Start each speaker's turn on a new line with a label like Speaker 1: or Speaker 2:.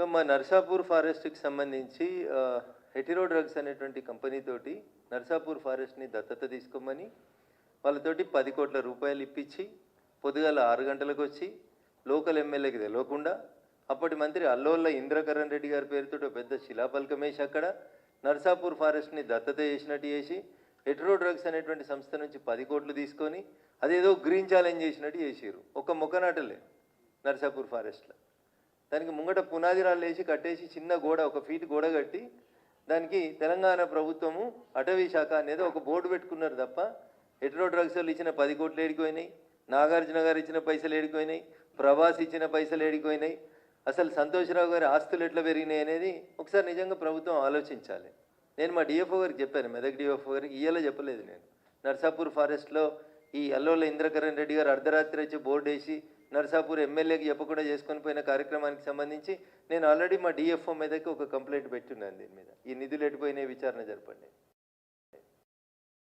Speaker 1: So మా నర్సాపూర్ ఫారెస్ట్కి సంబంధించి Hetero drugs అనేటువంటి కంపెనీతోటి నర్సాపూర్ ఫారెస్ట్ని దత్తత తీసుకోమని వాళ్ళతోటి పది కోట్ల రూపాయలు ఇప్పించి పొద్దుగాల ఆరు గంటలకు వచ్చి లోకల్ ఎమ్మెల్యేకి తెలియకుండా అప్పటి మంత్రి అల్లోళ్ళ ఇంద్రకరణ్ రెడ్డి గారి పేరుతో పెద్ద శిలాపలకం వేసి అక్కడ నర్సాపూర్ ఫారెస్ట్ని దత్తత చేసినట్టు చేసి హెట్రో డ్రగ్స్ అనేటువంటి సంస్థ నుంచి పది కోట్లు తీసుకొని అదేదో గ్రీన్ ఛాలెంజ్ చేసినట్టు చేసిరు ఒక మొక్కనాటలే నర్సాపూర్ ఫారెస్ట్లో. దానికి ముంగట పునాది రాళ్ళు వేసి కట్టేసి చిన్న గోడ ఒక ఫీట్ గోడ కట్టి దానికి తెలంగాణ ప్రభుత్వము అటవీ శాఖ అనేది ఒక బోర్డు పెట్టుకున్నారు తప్ప హెట్రో డ్రగ్స్ వాళ్ళు ఇచ్చిన పది కోట్లు ఏడిపోయినాయి నాగార్జున గారు ఇచ్చిన పైసలు ఏడిపోయినాయి ప్రభాస్ ఇచ్చిన పైసలు ఏడిపోయినాయి అసలు సంతోషరావు గారి ఆస్తులు ఎట్లా పెరిగినాయి అనేది ఒకసారి నిజంగా ప్రభుత్వం ఆలోచించాలి. నేను మా డిఎఫ్ఓ గారికి చెప్పాను మెదక్ డిఎఫ్ఓ గారికి ఇయ్యేలా చెప్పలేదు నేను. నర్సాపూర్ ఫారెస్ట్లో ఈ అల్లోల ఇంద్రకరణ్ రెడ్డి గారు అర్ధరాత్రి వచ్చి బోర్డు వేసి నర్సాపూర్ ఎమ్మెల్యేకి చెప్పకుండా చేసుకొని పోయిన కార్యక్రమానికి సంబంధించి నేను ఆల్రెడీ మా డిఎఫ్ఓ మీదకి ఒక కంప్లైంట్ పెట్టున్నాను దీని మీద. ఈ నిధులు ఎటుపోయినాయి విచారణ జరపండి.